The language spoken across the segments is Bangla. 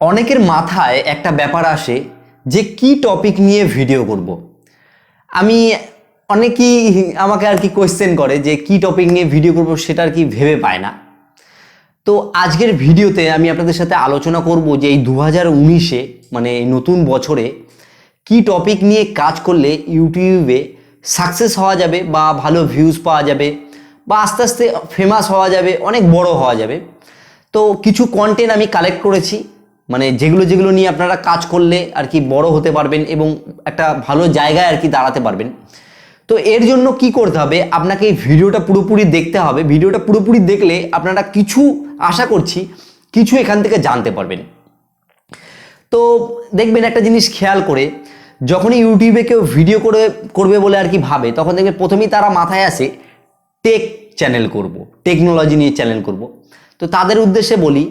অনেকের মাথায় একটা ব্যাপার আসে যে কি টপিক নিয়ে ভিডিও করব। আমি অনেকেই আমাকে আর কি কোয়েশ্চেন করে যে কি টপিক নিয়ে ভিডিও করব সেটা আর কি ভেবে পায় না। তো আজকের ভিডিওতে আমি আপনাদের সাথে আলোচনা করব যে এই দু হাজার উনিশে মানে নতুন বছরে কি টপিক নিয়ে কাজ করলে ইউটিউবে সাকসেস হওয়া যাবে বা ভালো ভিউজ পাওয়া যাবে বা আস্তে আস্তে ফেমাস হওয়া যাবে, অনেক বড় হওয়া যাবে। তো কিছু কন্টেন্ট আমি কালেক্ট করেছি। মানে যেগুলো যেগুলো নিয়ে আপনারা কাজ করলে আর কি বড় হতে পারবেন এবং একটা ভালো জায়গায় আর কি দাঁড়াতে পারবেন। তো এর জন্য কি করতে হবে? আপনাকে এই ভিডিওটা পুরোপুরি দেখতে হবে। ভিডিওটা পুরোপুরি দেখলে আপনারা কিছু আশা করছি, কিছু এখান থেকে জানতে পারবেন। তো দেখবেন একটা জিনিস খেয়াল করে, যখনই ইউটিউবে কেউ ভিডিও করে, করবে বলে আর কি ভাবে, তখন দেখবেন প্রথমেই তারা মাথায় আসে টেক চ্যানেল করব টেকনোলজি নিয়ে চ্যানেল করব। তো তাদের উদ্দেশ্যে বলি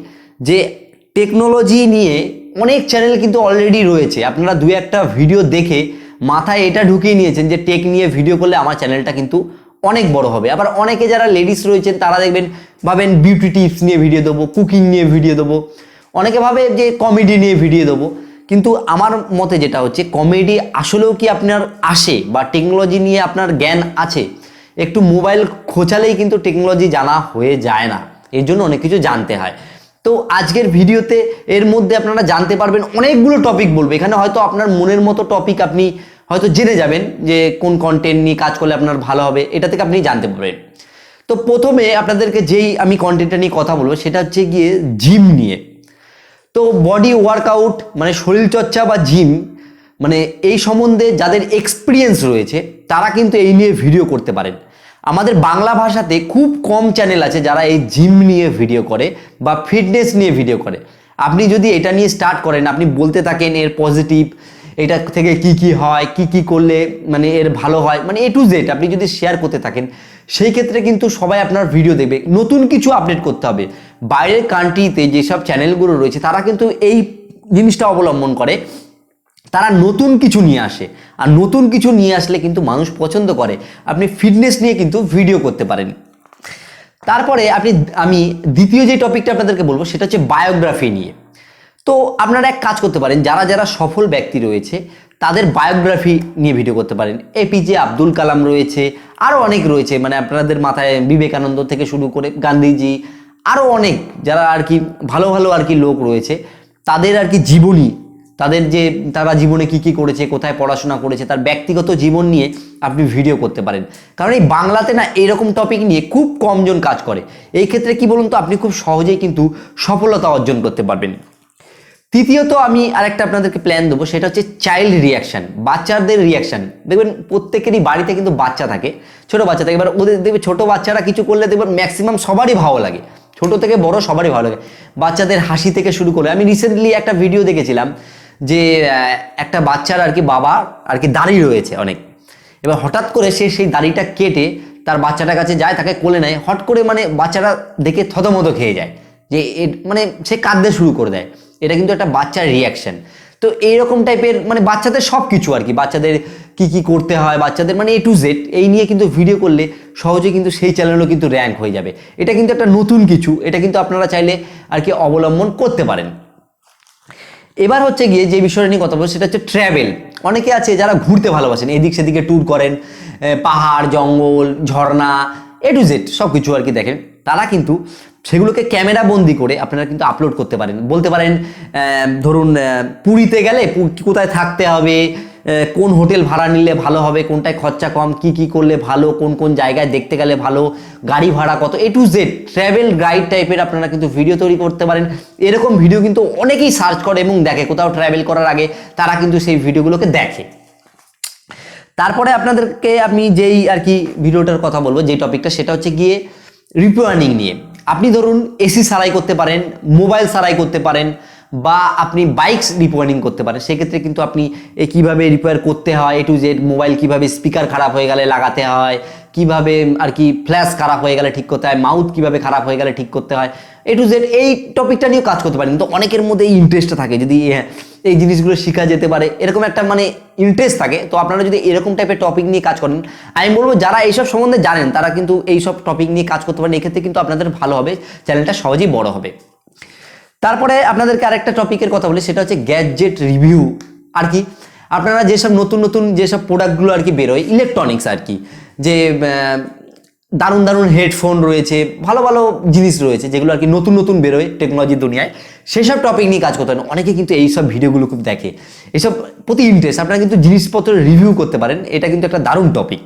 যে টেকনোলজি নিয়ে অনেক চ্যানেল কিন্তু অলরেডি রয়েছে। আপনারা দু একটা ভিডিও দেখে মাথায় এটা ঢুকিয়ে নিয়েছেন যে টেক নিয়ে ভিডিও করলে আমার চ্যানেলটা কিন্তু অনেক বড় হবে। আবার অনেকে যারা লেডিস রয়েছেন, তারা দেখবেন, ভাবেন বিউটি টিপস নিয়ে ভিডিও দেবো কুকিং নিয়ে ভিডিও দেবো। অনেকে ভাবে যে কমেডি নিয়ে ভিডিও দেবো। কিন্তু আমার মতে যেটা হচ্ছে কমেডি আসলেও কি আপনার আসে বা টেকনোলজি নিয়ে আপনার জ্ঞান আছে? একটু মোবাইল খোঁচালেই কিন্তু টেকনোলজি জানা হয়ে যায় না। এর জন্য অনেক কিছু জানতে হয়। তো আজকের ভিডিওতে এর মধ্যে আপনারা জানতে পারবেন অনেকগুলো টপিক বলব। এখানে হয়তো আপনার মনের মতো টপিক আপনি হয়তো জেনে যাবেন যে কোন কন্টেন্ট নিয়ে কাজ করলে আপনার ভালো হবে, এটা থেকে আপনি জানতে পারবেন। তো প্রথমে আপনাদেরকে যেই আমি কন্টেন্টটা নিয়ে কথা বলব, সেটা হচ্ছে গিয়ে জিম নিয়ে। তো বডি ওয়ার্কআউট মানে শরীরচর্চা বা জিম মানে এই সম্বন্ধে যাদের এক্সপিরিয়েন্স রয়েছে, তারা কিন্তু এই নিয়ে ভিডিও করতে পারেন। আমাদের বাংলা ভাষাতে খুব কম চ্যানেল আছে যারা এই জিম নিয়ে ভিডিও করে বা ফিটনেস নিয়ে ভিডিও করে। আপনি যদি এটা নিয়ে স্টার্ট করেন, আপনি বলতে থাকেন এর পজিটিভ এটা থেকে কি কি হয়, কি কি করলে মানে এর ভালো হয় মানে এ টু জেড আপনি যদি শেয়ার করতে থাকেন, সেই ক্ষেত্রে কিন্তু সবাই আপনার ভিডিও দেখবে। নতুন কিছু আপডেট করতে হবে। বাইরের কান্ট্রিতে যেসব চ্যানেলগুলো রয়েছে, তারা কিন্তু এই জিনিসটা অবলম্বন করে। তারা নতুন কিছু নিয়ে আসে। আর নতুন কিছু নিয়ে আসলে কিন্তু মানুষ পছন্দ করে। আপনি ফিটনেস নিয়ে কিন্তু ভিডিও করতে পারেন। তারপরে আপনি, আমি দ্বিতীয় যে টপিকটা আপনাদেরকে বলব, সেটা হচ্ছে বায়োগ্রাফি নিয়ে। তো আপনারা এক কাজ করতে পারেন, যারা যারা সফল ব্যক্তি রয়েছে, তাদের বায়োগ্রাফি নিয়ে ভিডিও করতে পারেন। এপিজে আব্দুল কালাম রয়েছে আরও অনেক রয়েছে মানে আপনাদের মাথায় বিবেকানন্দ থেকে শুরু করে গান্ধীজি আরও অনেক, যারা আর কি ভালো ভালো আর কি লোক রয়েছে, তাদের আর কি জীবনী তাদের যে, তারা জীবনে কি কি করেছে, কোথায় পড়াশোনা করেছে, তার ব্যক্তিগত জীবন নিয়ে আপনি ভিডিও করতে পারেন। কারণ এই বাংলাতে না এরকম টপিক নিয়ে খুব কমজন কাজ করে। এই ক্ষেত্রে কি বলুন তো, আপনি খুব সহজেই কিন্তু সফলতা অর্জন করতে পারবেন। তৃতীয়ত আমি আরেকটা আপনাদেরকে প্ল্যান দেবো, সেটা হচ্ছে চাইল্ড রিয়াকশন বাচ্চাদের রিয়াকশন দেখবেন প্রত্যেকেরই বাড়িতে কিন্তু বাচ্চা থাকে, ছোট বাচ্চা থাকে। এবার ওদের দেখবে ছোটো বাচ্চারা কিছু করলে দেখবেন ম্যাক্সিমাম সবারই ভালো লাগে। ছোট থেকে বড় সবারই ভালো লাগে। বাচ্চাদের হাসি থেকে শুরু করে, আমি রিসেন্টলি একটা ভিডিও দেখেছিলাম যে একটা বাচ্চার আর কি বাবা আর কি দাড়ি রয়েছে অনেক। এবার হঠাৎ করে সে সেই দাড়িটা কেটে তার বাচ্চাটার কাছে যায়, তাকে কোলে নেয়। হট করে মানে বাচ্চাটা দেখে থতমত খেয়ে যায় যে মানে সে কাঁদতে শুরু করে দেয়। এটা কিন্তু একটা বাচ্চার রিয়াকশন তো এইরকম টাইপের মানে বাচ্চাদের সব কিছু আর কি। বাচ্চাদের কি কি করতে হয়, বাচ্চাদের মানে এ টু জেড এই নিয়ে কিন্তু ভিডিও করলে সহজে কিন্তু সেই চ্যানেলও কিন্তু র্যাঙ্ক হয়ে যাবে। এটা কিন্তু একটা নতুন কিছু। এটা কিন্তু আপনারা চাইলে আর কি অবলম্বন করতে পারেন। এবার হচ্ছে গিয়ে যে বিষয়টা নিয়ে কথা বলব, সেটা হচ্ছে ট্র্যাভেল অনেকে আছে যারা ঘুরতে ভালোবাসেন, এদিক সেদিকে ট্যুর করেন পাহাড়, জঙ্গল, ঝর্ণা এ টু জেড সব কিছু আর কি দেখেন। তারা কিন্তু সেগুলোকে ক্যামেরা বন্দি করে আপনারা কিন্তু আপলোড করতে পারেন। বলতে পারেন ধরুন পুরীতে গেলে কোথায় থাকতে হবে কোন হোটেল ভাড়া নিলে ভালো হবে, কোনটায় খরচা কম, কি কি করলে ভালো, কোন কোন জায়গায় দেখতে গেলে ভালো, গাড়ি ভাড়া কত A to Z travel guide টাইপের আপনারা কিন্তু ভিডিও তৈরি করতে পারেন। এরকম ভিডিও কিন্তু অনেকেই সার্চ করে এবং দেখে, কোথাও ট্রাভেল করার আগে তারা কিন্তু সেই ভিডিওগুলোকে দেখে। তারপরে আপনাদেরকে আমি যেই আর কি ভিডিওটার কথা বলব যে টপিকটা সেটা হচ্ছে গিয়ে রিপেয়ারিং নিয়ে। আপনি ধরুন এসি সারাই করতে পারেন মোবাইল সারাই করতে পারেন বা আপনি বাইকস রিপেয়ারিং করতে পারেন। সেক্ষেত্রে কিন্তু আপনি কীভাবে রিপেয়ার করতে হয় এ টু জেড মোবাইল কীভাবে স্পিকার খারাপ হয়ে গেলে লাগাতে হয় কীভাবে আর কি ফ্ল্যাশ খারাপ হয়ে গেলে ঠিক করতে হয় মাউথ কীভাবে খারাপ হয়ে গেলে ঠিক করতে হয় এ টু জেড এই টপিকটা নিয়েও কাজ করতে পারেন। কিন্তু অনেকের মধ্যে এই ইন্টারেস্টটা থাকে যদি হ্যাঁ, এই জিনিসগুলো শেখা যেতে পারে। এরকম একটা মানে ইন্টারেস্ট থাকে। তো আপনারা যদি এরকম টাইপের টপিক নিয়ে কাজ করেন আমি বলব যারা এইসব সম্বন্ধে জানেন তারা কিন্তু এইসব টপিক নিয়ে কাজ করতে পারেন। এক্ষেত্রে কিন্তু আপনাদের ভালো হবে চ্যানেলটা সহজেই বড় হবে। তারপরে আপনাদেরকে আরেকটা টপিকের কথা বলি, সেটা হচ্ছে গ্যাজেট রিভিউ আর কি, আপনারা যেসব নতুন নতুন যেসব প্রোডাক্টগুলো আর কি বেরোয় ইলেকট্রনিক্স আর কি, যে দারুণ দারুণ হেডফোন রয়েছে, ভালো ভালো জিনিস রয়েছে, যেগুলো আর কি নতুন নতুন বেরোয় টেকনোলজির দুনিয়ায়, সেসব টপিক নিয়ে কাজ করতে পারেন অনেকে কিন্তু এইসব ভিডিওগুলো খুব দেখে। এসব প্রতি ইন্টারেস্ট আপনারা কিন্তু জিনিসপত্র রিভিউ করতে পারেন, এটা কিন্তু একটা দারুণ টপিক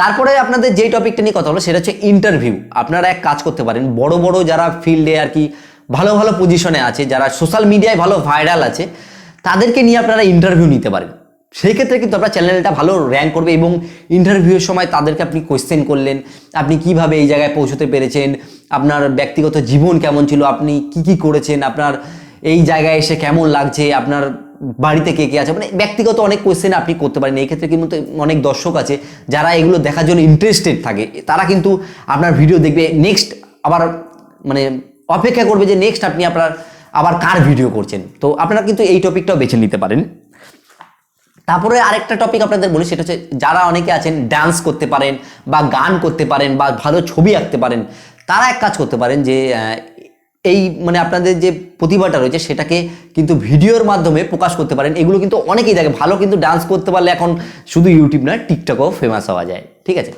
তারপরে আপনাদের যেই টপিকটা নিয়ে কথা হলো সেটা হচ্ছে ইন্টারভিউ আপনারা এক কাজ করতে পারেন, বড় বড় যারা ফিল্ডে আর কি ভালো ভালো পজিশনে আছে, যারা সোশ্যাল মিডিয়ায় ভালো ভাইরাল আছে, তাদেরকে নিয়ে আপনারা ইন্টারভিউ নিতে পারেন সেই ক্ষেত্রে কিন্তু আপনার চ্যানেলটা ভালো র্যাঙ্ক করবে এবং ইন্টারভিউয়ের সময় তাদেরকে আপনি কোয়েশ্চেন করলেন, আপনি কীভাবে এই জায়গায় পৌঁছতে পেরেছেন, আপনার ব্যক্তিগত জীবন কেমন ছিল, আপনি কি কি করেছেন, আপনার এই জায়গায় এসে কেমন লাগছে, আপনার বাড়িতে কে কে আছে মানে ব্যক্তিগত অনেক কোয়েশ্চেন আপনি করতে পারেন। এই ক্ষেত্রে কিন্তু অনেক দর্শক আছে, যারা এগুলো দেখার জন্য ইন্টারেস্টেড থাকে, তারা কিন্তু আপনার ভিডিও দেখবে। নেক্সট আবার মানে অপেক্ষা করবে যে নেক্সট আপনি আপনার আবার কার ভিডিও করছেন। তো আপনারা কিন্তু এই টপিকটাও বেছে নিতে পারেন। তারপরে আরেকটা টপিক আপনাদের বলি, সেটা হচ্ছে যারা অনেকে আছেন ডান্স করতে পারেন বা গান করতে পারেন বা ভালো ছবি আঁকতে পারেন, তারা এক কাজ করতে পারেন যে এই মানে আপনাদের যে প্রতিভাটা রয়েছে, সেটাকে কিন্তু ভিডিওর মাধ্যমে প্রকাশ করতে পারেন। এগুলো কিন্তু অনেকেই দেখে, ভালো কিন্তু ডান্স করতে পারলে এখন শুধু ইউটিউব নয় টিকটকও ফেমাস হওয়া যায়, ঠিক আছে?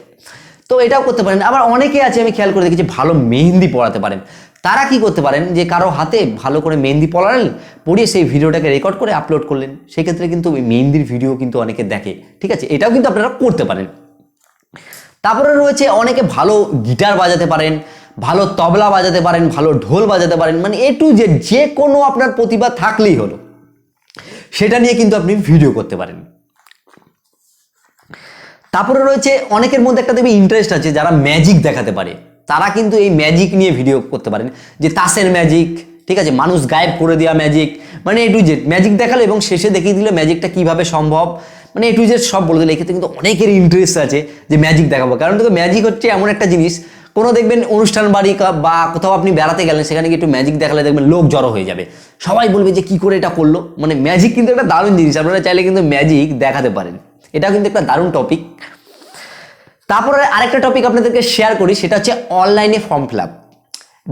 তো এটাও করতে পারেন। আবার অনেকে আছে, আমি খেয়াল করে দেখেছি, ভালো মেহেন্দি পড়াতে পারেন। তারা কি করতে পারেন? যে কারও হাতে ভালো করে মেহেন্দি পড়ালেন পড়িয়ে সেই ভিডিওটাকে রেকর্ড করে আপলোড করলেন, সেক্ষেত্রে কিন্তু ওই মেহেন্দির ভিডিও কিন্তু অনেকে দেখে। ঠিক আছে? এটাও কিন্তু আপনারা করতে পারেন। তারপরে রয়েছে অনেকে ভালো গিটার বাজাতে পারেন, ভালো তবলা বাজাতে পারেন, ভালো ঢোল বাজাতে পারেন মানে এ টু যে যে কোনো আপনার প্রতিভা থাকলেই হলো। সেটা নিয়ে কিন্তু আপনি ভিডিও করতে পারেন। তারপরে রয়েছে অনেকের মধ্যে একটা দেখবে ইন্টারেস্ট আছে, যারা ম্যাজিক দেখাতে পারে। তারা কিন্তু এই ম্যাজিক নিয়ে ভিডিও করতে পারেন। যে তাসের ম্যাজিক ঠিক আছে? মানুষ গায়েব করে দেওয়া ম্যাজিক মানে এ টু জেড ম্যাজিক দেখাল এবং শেষে দেখিয়ে দিল ম্যাজিকটা কীভাবে সম্ভব। মানে এ টু জেড সব বলে দিল, এক্ষেত্রে কিন্তু অনেকের ইন্টারেস্ট আছে যে ম্যাজিক দেখাবো। কারণ দেখো ম্যাজিক হচ্ছে এমন একটা জিনিস, কোনো দেখবেন অনুষ্ঠান বাড়ি বা কোথাও আপনি বেড়াতে গেলেন, সেখানে একটু ম্যাজিক দেখালে দেখবেন লোক জড়ো হয়ে যাবে। সবাই বলবে যে কি করে এটা করল? মানে ম্যাজিক কিন্তু একটা দারুণ জিনিস, আপনারা চাইলে কিন্তু ম্যাজিক দেখাতে পারেন। এটাও কিন্তু একটা দারুণ টপিক তারপরে আরেকটা টপিক আপনাদেরকে শেয়ার করি, সেটা হচ্ছে অনলাইনে ফর্ম ফিল আপ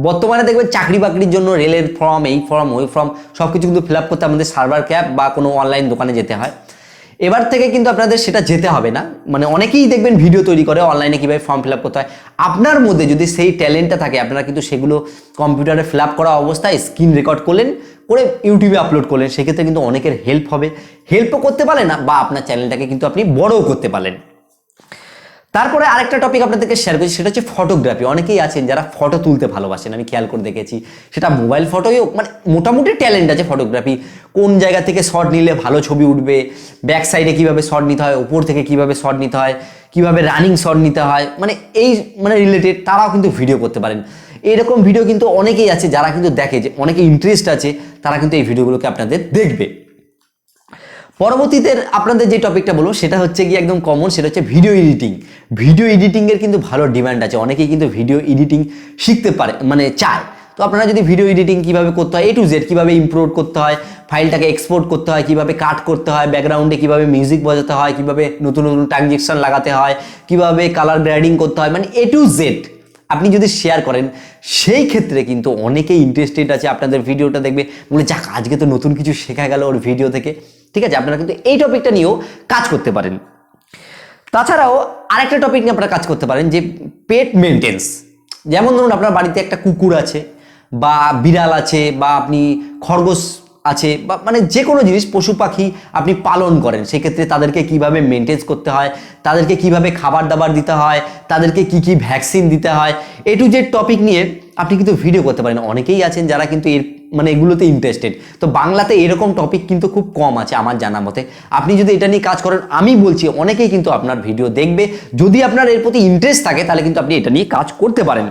বর্তমানে দেখবেন চাকরি বাকরির জন্য রেলের ফর্ম এই ফর্ম ওই ফর্ম সব কিছু কিন্তু ফিল আপ করতে আমাদের সার্ভার ক্যাব বা কোনো অনলাইন দোকানে যেতে হয়। এবার থেকে কিন্তু আপনাদের সেটা যেতে হবে না। মানে অনেকেই দেখবেন ভিডিও তৈরি করে অনলাইনে কীভাবে ফর্ম ফিল আপ করতে হয়। আপনার মধ্যে যদি সেই ট্যালেন্টটা থাকে, আপনারা কিন্তু সেগুলো কম্পিউটারে ফিল আপ করা অবস্থায় স্ক্রিন রেকর্ড করলেন, করে ইউটিউবে আপলোড করলেন, সেক্ষেত্রে কিন্তু অনেকের হেল্প হবে। হেল্পও করতে পারেন না বা আপনার চ্যানেলটাকে কিন্তু আপনি বড়ও করতে পারলেন। তারপরে আরেকটা টপিক আপনাদেরকে শেয়ার করছি, সেটা হচ্ছে ফটোগ্রাফি অনেকেই আছেন যারা ফটো তুলতে ভালোবাসেন, আমি খেয়াল করে দেখেছি। সেটা মোবাইল ফটোই মানে মোটামুটি ট্যালেন্ট আছে ফটোগ্রাফি কোন জায়গা থেকে শট নিলে ভালো ছবি উঠবে ব্যাক সাইডে কীভাবে শট নিতে হয়, উপর থেকে কীভাবে শট নিতে হয়, কীভাবে রানিং শট নিতে হয় মানে এই মানে রিলেটেড তারাও কিন্তু ভিডিও করতে পারেন। এরকম ভিডিও কিন্তু অনেকেই আছে যারা কিন্তু দেখে যে, অনেকে ইন্টারেস্ট আছে, তারা কিন্তু এই ভিডিওগুলোকে আপনাদের দেখবে। পরবর্তীতে আপনাদের যে টপিকটা বলব, সেটা হচ্ছে কি একদম কমন সেটা হচ্ছে ভিডিও এডিটিং ভিডিও এডিটিংয়ের কিন্তু ভালো ডিমান্ড আছে। অনেকেই কিন্তু ভিডিও এডিটিং শিখতে পারে মানে চায়। তো আপনারা যদি ভিডিও এডিটিং কীভাবে করতে হয় এ টু জেড কীভাবে ইমপ্রুভ করতে হয় ফাইলটাকে এক্সপোর্ট করতে হয়, কীভাবে কাট করতে হয় ব্যাকগ্রাউন্ডে কীভাবে মিউজিক বাজাতে হয়, কীভাবে নতুন নতুন ট্রানজেকশন লাগাতে হয়, কীভাবে কালার গ্রেডিং করতে হয় মানে এ টু জেড আপনি যদি শেয়ার করেন, সেই ক্ষেত্রে কিন্তু অনেকেই ইন্টারেস্টেড আছে, আপনাদের ভিডিওটা দেখবে। বলে, যাক, আজকে তো নতুন কিছু শেখা গেল ওর ভিডিও থেকে। ঠিক আছে? আপনারা কিন্তু এই টপিকটা নিয়েও কাজ করতে পারেন। তাছাড়াও আরেকটা টপিক নিয়ে আপনারা কাজ করতে পারেন, যে পেট মেনটেন্স যেমন ধরুন, আপনার বাড়িতে একটা কুকুর আছে, বা বিড়াল আছে, বা আপনি খরগোশ আছে বা মানে যে কোনো জিনিস, পশু পাখি আপনি পালন করেন, সেক্ষেত্রে তাদেরকে কীভাবে মেনটেন করতে হয়, তাদেরকে কীভাবে খাবার দাবার দিতে হয়, তাদেরকে কি কি ভ্যাকসিন দিতে হয় এ টু জেড টপিক নিয়ে আপনি কিন্তু ভিডিও করতে পারেন। অনেকেই আছেন যারা কিন্তু এর মানে এগুলোতে ইন্টারেস্টেড তো বাংলাতে এরকম টপিক কিন্তু খুব কম আছে আমার জানা মতে। আপনি যদি এটা নিয়ে কাজ করেন, আমি বলছি, অনেকেই কিন্তু আপনার ভিডিও দেখবে। যদি আপনার এর প্রতি ইন্টারেস্ট থাকে, তাহলে কিন্তু আপনি এটা নিয়ে কাজ করতে পারেন।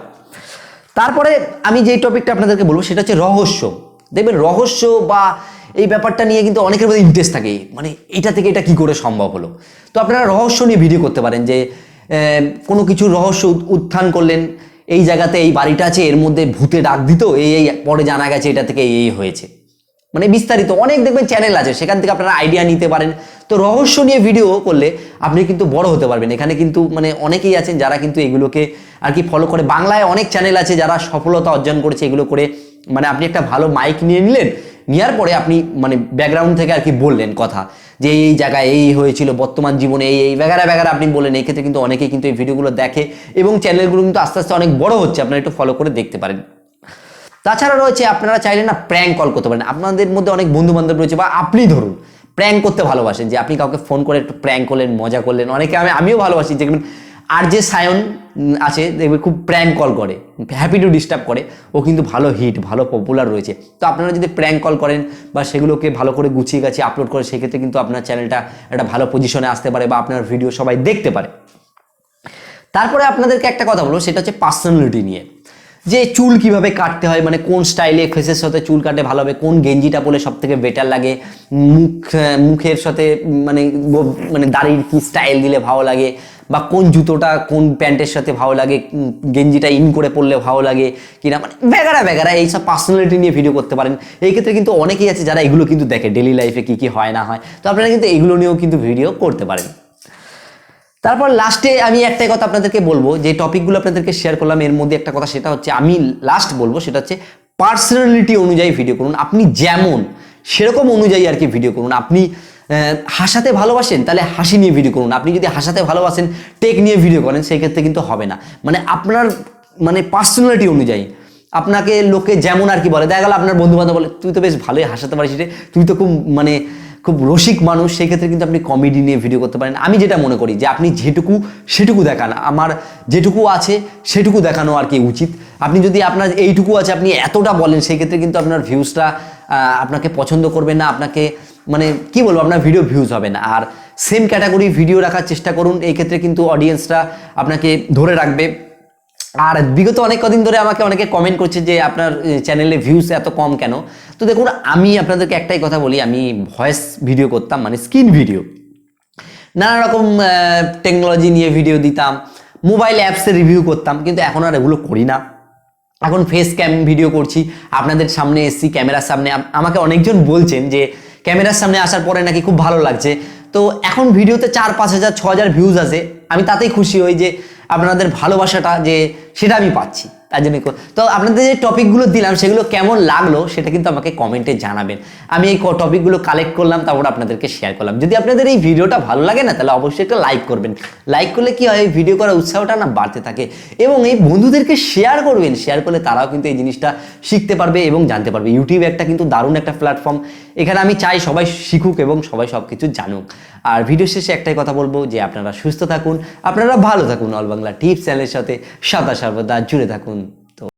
তারপরে আমি যেই টপিকটা আপনাদেরকে বলব, সেটা হচ্ছে রহস্য। দেখবেন রহস্য বা এই ব্যাপারটা নিয়ে কিন্তু অনেকের মধ্যে ইন্টারেস্ট থাকে। মানে এটা থেকে এটা কি করে সম্ভব হলো? তো আপনারা রহস্য নিয়ে ভিডিও করতে পারেন যে কোনো কিছু রহস্য উত্থান করলেন, এই জায়গাতে এই বাড়িটা আছে, এর মধ্যে ভূতে ডাক দিত, এই এই, পরে জানা গেছে এটা থেকে এই হয়েছে। মানে বিস্তারিত, অনেক দেখবেন চ্যানেল আছে, সেখান থেকে আপনারা আইডিয়া নিতে পারেন। তো রহস্য নিয়ে ভিডিও করলে আপনি কিন্তু বড় হতে পারবেন। এখানে কিন্তু মানে অনেকেই আছেন যারা কিন্তু এগুলোকে আর কি ফলো করে। বাংলায় অনেক চ্যানেল আছে যারা সফলতা অর্জন করেছে এগুলো করে। মানে আপনি একটা ভালো মাইক নিয়ে নিলেন, নেওয়ার পরে আপনি মানে ব্যাকগ্রাউন্ড থেকে আর কি বললেন কথা। যে এই জায়গায় এই হয়েছিল, বর্তমান জীবনে এই এই, ব্যাগারা ব্যাগারা আপনি বললেন এই ক্ষেত্রে কিন্তু অনেকেই কিন্তু এই ভিডিওগুলো দেখে এবং চ্যানেলগুলো কিন্তু আস্তে আস্তে অনেক বড় হচ্ছে। আপনারা একটু ফলো করে দেখতে পারেন। তাছাড়া রয়েছে, আপনারা চাইলে না প্র্যাঙ্ক কল করতে পারেন। আপনাদের মধ্যে অনেক বন্ধু বান্ধব রয়েছে বা আপনি ধরুন প্র্যাঙ্ক করতে ভালোবাসেন, যে আপনি কাউকে ফোন করে একটু প্র্যাঙ্ক করলেন, মজা করলেন, অনেকে আমি, আমিও ভালোবাসি দেখবেন আর যে সায়ন আছে দেখবে খুব প্র্যাঙ্ক কল করে হ্যাপি টু ডিস্টার্ব করে, ও কিন্তু ভালো হিট ভালো পপুলার রয়েছে। তো আপনারা যদি প্র্যাঙ্ক কল করেন বা সেগুলোকে ভালো করে গুছিয়ে গাছিয়ে আপলোড করে সেক্ষেত্রে কিন্তু আপনার চ্যানেলটা একটা ভালো পজিশনে আসতে পারে বা আপনার ভিডিও সবাই দেখতে পারে। তারপরে আপনাদেরকে একটা কথা বলব, সেটা হচ্ছে পার্সোনালিটি নিয়ে। যে চুল কীভাবে কাটতে হয় মানে কোন স্টাইলে ফেসের সাথে চুল কাটে ভালো হবে, কোন গেঞ্জিটা পরে সব থেকে বেটার লাগে, মুখ মুখের সাথে মানে মানে দাড়ির কি স্টাইল দিলে ভালো লাগে, বা কোন জুতোটা কোন প্যান্টের সাথে ভালো লাগে গেঞ্জিটা ইন করে পরলে ভালো লাগে, কিনা মানে বেগারা বেগারা এইসব পার্সোনালিটি নিয়ে ভিডিও করতে পারেন। এই ক্ষেত্রে কিন্তু অনেকেই আছে যারা এগুলো কিন্তু দেখে ডেলি লাইফে কি কি হয় না হয়, তো আপনারা কিন্তু এগুলো নিয়েও কিন্তু ভিডিও করতে পারেন। তারপর লাস্টে আমি একটাই কথা আপনাদেরকে বলব, যে টপিকগুলো আপনাদেরকে শেয়ার করলাম, এর মধ্যে একটা কথা সেটা হচ্ছে, আমি লাস্ট বলব, সেটা হচ্ছে পার্সোনালিটি অনুযায়ী ভিডিও করুন। আপনি যেমন, সেরকম অনুযায়ী আর কি ভিডিও করুন। আপনি হাসাতে ভালোবাসেন, তাহলে হাসি নিয়ে ভিডিও করুন। আপনি যদি হাসাতে ভালোবাসেন টেক নিয়ে ভিডিও করেন, সেই ক্ষেত্রে কিন্তু হবে না। মানে আপনার মানে পার্সোনালিটি অনুযায়ী। আপনাকে লোকে যেমন আর কি বলে, দেখা গেল আপনার বন্ধু বান্ধব বলে, তুই তো বেশ ভালোই হাসাতে পারিস রে। তুই তো খুব মানে খুব রসিক মানুষ সেই ক্ষেত্রে কিন্তু আপনি কমেডি নিয়ে ভিডিও করতে পারেন। আমি যেটা মনে করি যে আপনি যেটুকু, সেটুকু দেখান। আমার যেটুকু আছে, সেটুকু দেখানো আর কি উচিত। আপনি যদি আপনার এইটুকু আছে, আপনি এতটা বলেন সেই ক্ষেত্রে কিন্তু আপনার ভিউজটা আপনাকে পছন্দ করবে না, আপনাকে মানে কি বলব, আপনার ভিডিও ভিউজ হবে না। আর সেম ক্যাটাগরি ভিডিও রাখার চেষ্টা করুন, এই ক্ষেত্রে কিন্তু অডিয়েন্সরা আপনাকে ধরে রাখবে। আর বিগত অনেক কদিন ধরে আমাকে অনেকে কমেন্ট করছে যে আপনার চ্যানেলে ভিউস এত কম কেন? তো দেখুন, আমি আপনাদেরকে একটাই কথা বলি, আমি ভয়েস ভিডিও করতাম মানে স্ক্রিন ভিডিও নানা রকম টেকনোলজি নিয়ে ভিডিও দিতাম মোবাইল অ্যাপসে রিভিউ করতাম, কিন্তু এখন আর এগুলো করি না। এখন ফেস ক্যাম ভিডিও করছি, আপনাদের সামনে এসছি ক্যামেরার সামনে। আমাকে অনেকজন বলছেন যে ক্যামেরার সামনে আসার পরে নাকি খুব ভালো লাগছে। তো এখন ভিডিওতে চার, পাঁচ হাজার, ছ হাজার ভিউজ আছে। আমি তাতেই খুশি হই যে আপনাদের ভালোবাসাটা যে সেটা আমি পাচ্ছি। জন্য তো আপনাদের যে টপিকগুলো দিলাম, সেগুলো কেমন লাগল সেটা কিন্তু আমাকে কমেন্টে জানাবেন। আমি এই টপিকগুলো কালেক্ট করলাম, তারপর আপনাদেরকে শেয়ার করলাম। যদি আপনাদের এই ভিডিওটা ভালো লাগে না, তাহলে অবশ্যই একটা লাইক করবেন। লাইক করলে কি হয়, এই ভিডিও করার উৎসাহটা না বাড়তে থাকে। এবং এই বন্ধুদেরকে শেয়ার করবেন। শেয়ার করলে তারাও কিন্তু এই জিনিসটা শিখতে পারবে এবং জানতে পারবে। ইউটিউব একটা কিন্তু দারুণ একটা প্ল্যাটফর্ম এখানে আমি চাই সবাই শিখুক এবং সবাই সব কিছু জানুক। আর ভিডিও শেষে একটাই কথা বলব যে আপনারা সুস্থ থাকুন, আপনারা ভালো থাকুন। অল বাংলা টিপস চ্যানেলের সাথে সদা সর্বদা জুড়ে থাকুন।